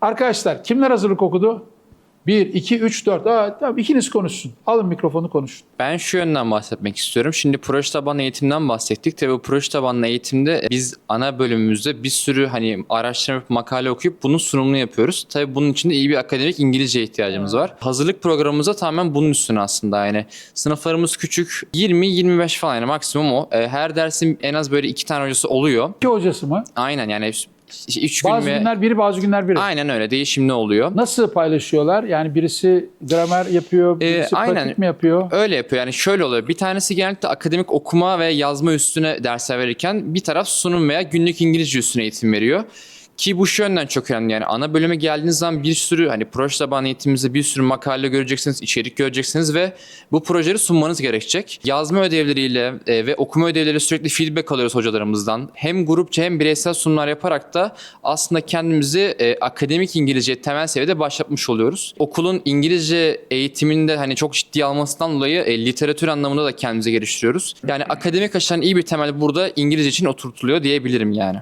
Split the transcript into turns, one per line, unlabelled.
Arkadaşlar kimler hazırlık okudu? 1, 2, 3, 4. Aa, tamam ikiniz konuşsun. Alın mikrofonu konuşun.
Ben şu yönden bahsetmek istiyorum. Şimdi proje tabanlı eğitimden bahsettik. Tabii bu proje tabanlı eğitimde biz ana bölümümüzde bir sürü hani araştırma yapıp makale okuyup bunun sunumunu yapıyoruz. Tabii bunun için de iyi bir akademik İngilizce ihtiyacımız var. Hazırlık programımızda tamamen bunun üstüne aslında yani. Sınıflarımız küçük. 20-25 falan yani maksimum o. E, Her dersin en az böyle iki tane hocası oluyor.
İki hocası mı?
Aynen yani 3 gün
Bazı
ve...
günler biri, bazı günler biri.
Aynen öyle değişimli oluyor.
Nasıl paylaşıyorlar? Yani birisi gramer yapıyor, birisi
aynen.
pratik mi yapıyor?
Öyle yapıyor yani şöyle oluyor. Bir tanesi genellikle akademik okuma ve yazma üstüne dersler verirken bir taraf sunum veya günlük İngilizce üstüne eğitim veriyor. Ki bu şu yönden çok önemli yani ana bölüme geldiğiniz zaman bir sürü hani proje tabanlı eğitimimizde bir sürü makale göreceksiniz, içerik göreceksiniz ve bu projeleri sunmanız gerekecek. Yazma ödevleriyle e, ve okuma ödevleriyle sürekli feedback alıyoruz hocalarımızdan. Hem grupça hem bireysel sunumlar yaparak da aslında kendimizi e, akademik İngilizce temel seviyede başlatmış oluyoruz. Okulun İngilizce eğitiminde hani çok ciddi almasından dolayı e, literatür anlamında da kendimizi geliştiriyoruz. Yani akademik açıdan iyi bir temel burada İngilizce için oturtuluyor diyebilirim yani.